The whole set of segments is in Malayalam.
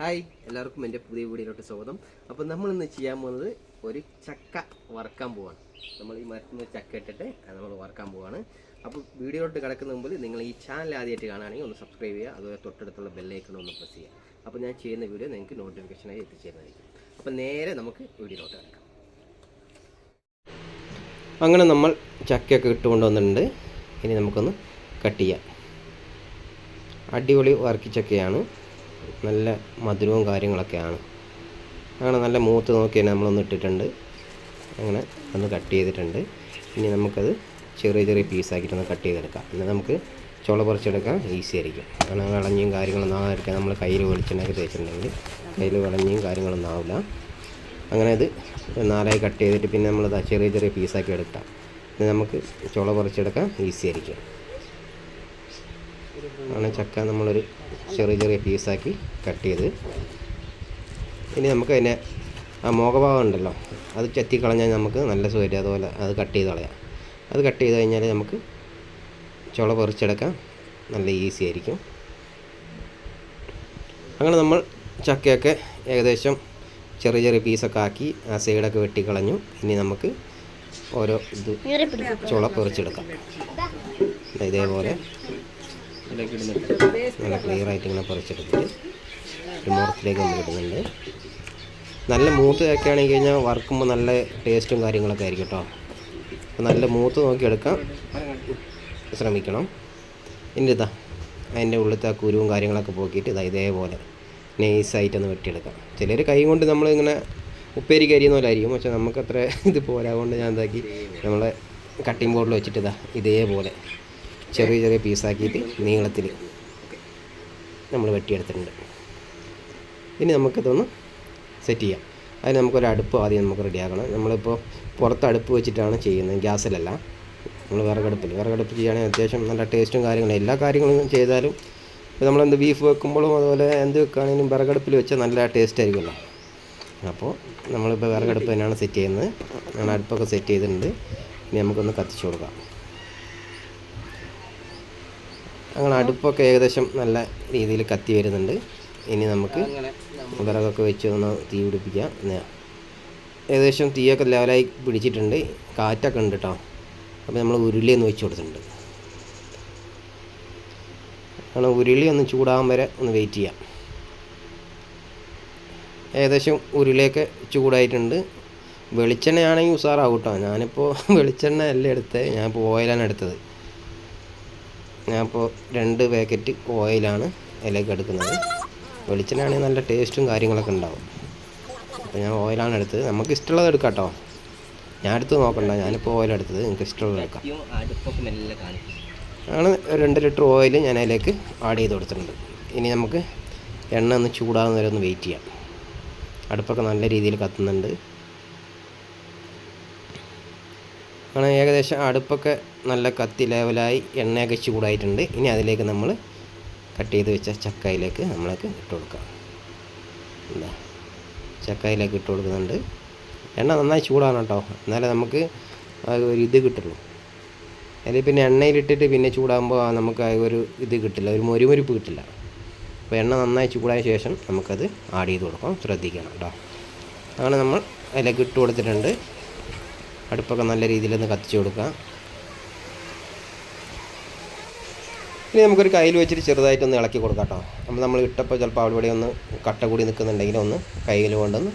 ഹായ് എല്ലാവർക്കും എന്റെ പുതിയ വീഡിയോയിലോട്ട് സ്വാഗതം. അപ്പോൾ നമ്മൾ ഇന്ന് ചെയ്യാൻ പോകുന്നത് ഒരു ചക്ക വറക്കാൻ പോവാണ്. നമ്മൾ ഈ മരത്തിൽ നിന്ന് ചക്ക ഇട്ടിട്ട് നമ്മൾ വറക്കാൻ പോവാണ്. അപ്പോൾ വീഡിയോയിലോട്ട് കിടക്കുന്ന മുമ്പിൽ നിങ്ങൾ ഈ ചാനൽ ആദ്യമായിട്ട് കാണുകയാണെങ്കിൽ ഒന്ന് സബ്സ്ക്രൈബ് ചെയ്യുക അതുപോലെ തൊട്ടടുത്തുള്ള ബെല്ലൈക്കൺ ഒന്ന് പ്രസ് ചെയ്യുക. അപ്പോൾ ഞാൻ ചെയ്യുന്ന വീഡിയോ നിങ്ങൾക്ക് നോട്ടിഫിക്കേഷനായി എത്തിച്ചേരുന്നതായിരിക്കും. അപ്പോൾ നേരെ നമുക്ക് വീഡിയോയിലോട്ട് കിടക്കാം. അങ്ങനെ നമ്മൾ ചക്കയൊക്കെ ഇട്ടുകൊണ്ട് വന്നിട്ടുണ്ട്. ഇനി നമുക്കൊന്ന് കട്ട് ചെയ്യാം. അടിപൊളി വറക്കിച്ചക്കയാണ് നല്ല മധുരവും കാര്യങ്ങളൊക്കെയാണ്. അങ്ങനെ നല്ല മൂത്ത് നോക്കി തന്നെ നമ്മളൊന്ന് ഇട്ടിട്ടുണ്ട്. അങ്ങനെ ഒന്ന് കട്ട് ചെയ്തിട്ടുണ്ട്. ഇനി നമുക്കത് ചെറിയ ചെറിയ പീസാക്കിയിട്ടൊന്ന് കട്ട് ചെയ്തെടുക്കാം. പിന്നെ നമുക്ക് ചുള പറിച്ചെടുക്കാൻ ഈസി ആയിരിക്കും. അങ്ങനെ വിളഞ്ഞും കാര്യങ്ങളൊന്നും ആകാതിരിക്കാൻ നമ്മൾ കയ്യിൽ വെളിച്ചെണ്ണയൊക്കെ തേച്ചിട്ടുണ്ടെങ്കിൽ കയ്യിൽ വിളഞ്ഞും കാര്യങ്ങളൊന്നും ആവില്ല. അങ്ങനെ ഇത് നാലായി കട്ട് ചെയ്തിട്ട് പിന്നെ നമ്മൾ ചെറിയ ചെറിയ പീസാക്കി എടുക്കാം. നമുക്ക് ചുള പറിച്ചെടുക്കാൻ ഈസി ആയിരിക്കും. അങ്ങനെ ചക്ക നമ്മളൊരു ചെറിയ ചെറിയ പീസാക്കി കട്ട് ചെയ്ത്. ഇനി നമുക്ക് അതിനെ ആ മോഹഭാഗം ഉണ്ടല്ലോ അത് ചെത്തി കളഞ്ഞാൽ നമുക്ക് നല്ല സൗകര്യം അതുപോലെ അത് കട്ട് ചെയ്ത് കളയാം. അത് കട്ട് ചെയ്ത് കഴിഞ്ഞാൽ നമുക്ക് ചുള പറിച്ചെടുക്കാൻ നല്ല ഈസി ആയിരിക്കും. അങ്ങനെ നമ്മൾ ചക്കയൊക്കെ ഏകദേശം ചെറിയ ചെറിയ പീസൊക്കെ ആക്കി ആ സൈഡൊക്കെ വെട്ടിക്കളഞ്ഞു. ഇനി നമുക്ക് ഓരോ ഇത് ചുള പറിച്ചെടുക്കാം. ഇതേപോലെ. നല്ല ക്ലിയർ ആയിട്ട് ഇങ്ങനെ പറിച്ചെടുത്തിട്ട് ഒരു മുറത്തിലേക്ക് നമ്മൾ ഇടുന്നുണ്ട്. നല്ല മൂത്ത് ആണെങ്കിൽ കഴിഞ്ഞാൽ വറുക്കുമ്പോൾ നല്ല ടേസ്റ്റും കാര്യങ്ങളൊക്കെ ആയിരിക്കും കേട്ടോ. നല്ല മൂത്ത് നോക്കി ശ്രമിക്കണം. എന്റെ ഇതാ അതിന്റെ ഉള്ളിലത്തെ ആ കുരുവും കാര്യങ്ങളൊക്കെ പോക്കിയിട്ട് ഇതാ ഇതേപോലെ നൈസായിട്ടൊന്ന് വെട്ടിയെടുക്കാം. ചിലർ കൈ കൊണ്ട് നമ്മളിങ്ങനെ ഉപ്പേരി കരിയുന്ന പോലെ ആയിരിക്കും. പക്ഷെ നമുക്കത്ര ഇത് പോരാ. കൊണ്ട് ഞാൻ എന്താക്കി നമ്മളെ കട്ടിംഗ് ബോർഡിൽ വെച്ചിട്ട് ഇതാ ഇതേപോലെ ചെറിയ ചെറിയ പീസാക്കിയിട്ട് നീളത്തിൽ നമ്മൾ വെട്ടിയെടുത്തിട്ടുണ്ട്. ഇനി നമുക്കിതൊന്ന് സെറ്റ് ചെയ്യാം. അതിന് നമുക്കൊരു അടുപ്പ് ആദ്യം നമുക്ക് റെഡിയാക്കണം. നമ്മളിപ്പോൾ പുറത്ത് അടുപ്പ് വെച്ചിട്ടാണ് ചെയ്യുന്നത്. ഗ്യാസിലല്ല. നമ്മൾ വിറകടുപ്പിൽ വിറകടുപ്പ് ചെയ്യുകയാണെങ്കിൽ അത്യാവശ്യം നല്ല ടേസ്റ്റും കാര്യങ്ങളും എല്ലാ കാര്യങ്ങളും ചെയ്താലും ഇപ്പോൾ നമ്മളെന്ത് ബീഫ് വെക്കുമ്പോഴും അതുപോലെ എന്ത് വെക്കുകയാണെങ്കിലും വിറകടുപ്പിൽ വെച്ചാൽ നല്ല ടേസ്റ്റ് ആയിരിക്കുമല്ലോ. അപ്പോൾ നമ്മളിപ്പോൾ വിറകടുപ്പ് തന്നെയാണ് സെറ്റ് ചെയ്യുന്നത്. ഞാൻ അടുപ്പൊക്കെ സെറ്റ് ചെയ്തിട്ടുണ്ട്. ഇനി നമുക്കൊന്ന് കത്തിച്ചു കൊടുക്കാം. അങ്ങനെ അടുപ്പൊക്കെ ഏകദേശം നല്ല രീതിയിൽ കത്തി വരുന്നുണ്ട്. ഇനി നമുക്ക് വിറകൊക്കെ വെച്ച് ഒന്ന് തീ പിടിപ്പിക്കാം. ഏകദേശം തീയൊക്കെ ലെവലായി പിടിച്ചിട്ടുണ്ട്. കാറ്റൊക്കെ ഉണ്ട് കേട്ടോ അപ്പോൾ നമ്മൾ ഉരുളി ഒന്ന് വെച്ച് കൊടുത്തിട്ടുണ്ട്. അങ്ങനെ ഉരുളി ഒന്ന് ചൂടാകാൻ വരെ ഒന്ന് വെയിറ്റ് ചെയ്യാം. ഏകദേശം ഉരുളിയൊക്കെ ചൂടായിട്ടുണ്ട്. വെളിച്ചെണ്ണയാണെങ്കിൽ ഉഷാറാവും കേട്ടോ ഞാനിപ്പോൾ വെളിച്ചെണ്ണ അല്ല എടുത്തത് ഞാനിപ്പോൾ ഓയിലാണ് എടുത്തത്. ഞാനിപ്പോൾ രണ്ട് പാക്കറ്റ് ഓയിലാണ് ഇലയ്ക്ക് എടുക്കുന്നത്. വെളിച്ചെണ്ണയാണെങ്കിൽ നല്ല ടേസ്റ്റും കാര്യങ്ങളൊക്കെ ഉണ്ടാവും. അപ്പോൾ ഞാൻ ഓയിലാണ് എടുത്തത്. നമുക്ക് ഇഷ്ടമുള്ളത് എടുക്കാം കേട്ടോ ഞാൻ എടുത്ത് നോക്കണ്ട. ഞാനിപ്പോൾ ഓയിൽ എടുത്തത്. നിങ്ങൾക്ക് ഇഷ്ടമുള്ളത് എടുക്കാം. ആണ് രണ്ട് ലിറ്റർ ഓയിൽ ഞാൻ അതിലേക്ക് ആഡ് ചെയ്ത് കൊടുത്തിട്ടുണ്ട്. ഇനി നമുക്ക് എണ്ണ ഒന്ന് ചൂടാകുന്ന വരെ ഒന്ന് വെയിറ്റ് ചെയ്യാം. അടുപ്പൊക്കെ നല്ല രീതിയിൽ കത്തുന്നുണ്ട്. അങ്ങനെ ഏകദേശം അടുപ്പൊക്കെ നല്ല കത്തി ലെവലായി എണ്ണയൊക്കെ ചൂടായിട്ടുണ്ട് ഇനി അതിലേക്ക് നമ്മൾ കട്ട് ചെയ്ത് വെച്ച ചക്കയിലേക്ക് നമ്മൾക്ക് ഇട്ട് കൊടുക്കാം. എന്താ ചക്കയിലേക്ക് ഇട്ട് കൊടുക്കുന്നുണ്ട്. എണ്ണ നന്നായി ചൂടാണ് കേട്ടോ. എന്നാലേ നമുക്ക് ഒരു ഇത് കിട്ടുള്ളൂ. അല്ലെങ്കിൽ പിന്നെ എണ്ണയിലിട്ടിട്ട് പിന്നെ ചൂടാകുമ്പോൾ നമുക്ക് ഒരു ഇത് കിട്ടില്ല. ഒരു മൊരുമൊരുപ്പ് കിട്ടില്ല. അപ്പോൾ എണ്ണ നന്നായി ചൂടായ ശേഷം നമുക്കത് ആഡ് ചെയ്ത് കൊടുക്കാം ശ്രദ്ധിക്കണം കേട്ടോ. അങ്ങനെ നമ്മൾ അതിലേക്ക് ഇട്ട് കൊടുത്തിട്ടുണ്ട്. അടുപ്പൊക്കെ നല്ല രീതിയിലൊന്ന് കത്തിച്ച് കൊടുക്കാം. ഇനി നമുക്കൊരു കയ്യിൽ വെച്ചിട്ട് ചെറുതായിട്ടൊന്ന് ഇളക്കി കൊടുക്കാം കേട്ടോ. നമ്മൾ നമ്മൾ ഇട്ടപ്പോൾ ചിലപ്പോൾ അവിടെ ഇവിടെ ഒന്ന് കട്ട കൂടി നിൽക്കുന്നുണ്ടെങ്കിൽ ഒന്ന് കയ്യിൽ കൊണ്ടൊന്ന്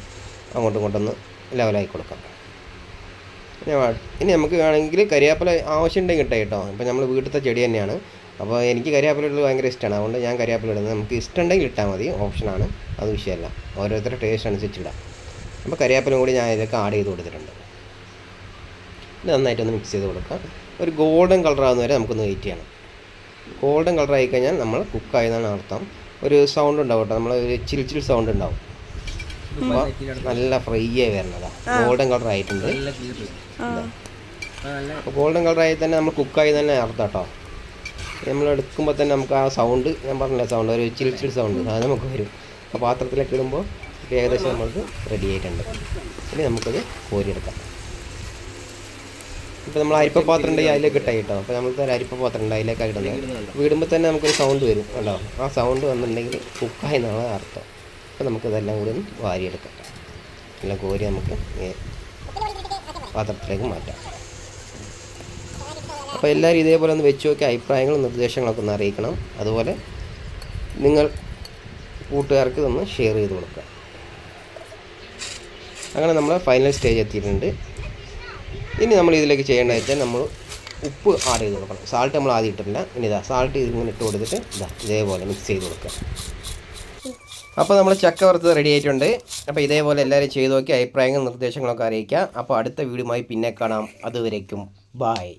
അങ്ങോട്ടും ഇങ്ങോട്ടൊന്ന് ലെവലാക്കി കൊടുക്കാം. ഇനി ഇനി നമുക്ക് വേണമെങ്കിൽ കരിയാപ്പില ആവശ്യമുണ്ടെങ്കിൽ ഇട്ടേ കേട്ടോ. ഇപ്പോൾ നമ്മൾ വീട്ടിലത്തെ ചെടി തന്നെയാണ്. അപ്പോൾ എനിക്ക് കരിയാപ്പല ഇടുന്നത് ഭയങ്കര ഇഷ്ടമാണ്. അതുകൊണ്ട് ഞാൻ കരിയാപ്പല ഇടുന്നത്. നമുക്ക് ഇഷ്ടമുണ്ടെങ്കിൽ ഇട്ടാൽ മതി. ഓപ്ഷനാണ് അത് വിഷയമല്ല. ഓരോരുത്തരുടെ ടേസ്റ്റ് അനുസരിച്ചിടാം അപ്പോൾ കരിയാപ്പിലും കൂടി ഞാൻ ഇതിലേക്ക് ആഡ് ചെയ്ത് കൊടുത്തിട്ടുണ്ട്. നന്നായിട്ടൊന്ന് മിക്സ് ചെയ്ത് കൊടുക്കാം. ഒരു ഗോൾഡൻ കളർ ആകുന്ന വരെ നമുക്കൊന്ന് വെയിറ്റ് ചെയ്യണം. ഗോൾഡൻ കളർ ആയി കഴിഞ്ഞാൽ നമ്മൾ കുക്കായെന്നാണ് അർത്ഥം. ഒരു സൗണ്ട് ഉണ്ടാവും കേട്ടോ. നമ്മൾ ഒരു ചിൽ ചിൽ സൗണ്ട് ഉണ്ടാവും. നല്ല ഫ്രൈ ആയി വരണതാണ് ഗോൾഡൻ കളർ ആയിട്ടുണ്ട്. അപ്പോൾ ഗോൾഡൻ കളർ ആയി തന്നെ നമ്മൾ കുക്കായി തന്നെ അർത്ഥം കേട്ടോ. നമ്മൾ എടുക്കുമ്പോൾ തന്നെ നമുക്ക് ആ സൗണ്ട് ഞാൻ പറഞ്ഞില്ല സൗണ്ട് ഒരു ചിൽ ചിൽ സൗണ്ട് അത് നമുക്ക് വരും. അപ്പോൾ പാത്രത്തിലേക്ക് ഇടുമ്പോൾ ഏകദേശം നമുക്ക് റെഡി ആയിട്ടുണ്ട്. ഇനി നമുക്കത് കോരിയെടുക്കാം. ഇപ്പോൾ നമ്മൾ അരിപ്പ പാത്രം ഉണ്ടെങ്കിൽ അതിലേക്ക് ഇട്ടായി കേട്ടോ. അപ്പോൾ നമ്മൾ അരിപ്പ പാത്രം ഉണ്ട് അതിലേക്കാണ് ഇടുന്നത്. വിടുമ്പോൾ തന്നെ നമുക്കൊരു സൗണ്ട് വരും കേട്ടോ. ആ സൗണ്ട് വന്നിട്ടുണ്ടെങ്കിൽ കുക്കായി എന്നാണ് അർത്ഥം. അപ്പോൾ നമുക്കിതെല്ലാം കൂടി ഒന്ന് വാരിയെടുക്കാം. എല്ലാം കോരി നമുക്ക് പാത്രത്തിലേക്ക് മാറ്റാം. അപ്പോൾ എല്ലാവരും ഇതേപോലെ ഒന്ന് വെച്ച് നോക്കി അഭിപ്രായങ്ങളും നിർദ്ദേശങ്ങളൊക്കെ ഒന്ന് അറിയിക്കണം. അതുപോലെ നിങ്ങൾ കൂട്ടുകാർക്ക് ഇതൊന്ന് ഷെയർ ചെയ്ത് കൊടുക്കുക. അങ്ങനെ നമ്മൾ ഫൈനൽ സ്റ്റേജ് എത്തിയിട്ടുണ്ട്. ഇനി നമ്മൾ ഇതിലേക്ക് ചെയ്യേണ്ടത് വെച്ചാൽ നമ്മൾ ഉപ്പ് ആഡ് ചെയ്ത് കൊടുക്കണം. സാൾട്ട് നമ്മൾ ആദ്യം ഇട്ടിട്ടില്ല. ഇനി ഇതാ സാൾട്ട് ഇതിങ്ങനെ ഇട്ട് കൊടുത്തിട്ട് ഇതാ ഇതേപോലെ മിക്സ് ചെയ്ത് കൊടുക്കുക. അപ്പോൾ നമ്മൾ ചക്ക വറുത്തത് റെഡി ആയിട്ടുണ്ട്. അപ്പോൾ ഇതേപോലെ എല്ലാവരും ചെയ്ത് നോക്കി അഭിപ്രായങ്ങളും നിർദ്ദേശങ്ങളൊക്കെ അറിയിക്കുക. അപ്പോൾ അടുത്ത വീഡിയോയുമായി പിന്നെ കാണാം. അതുവരേക്കും ബായ്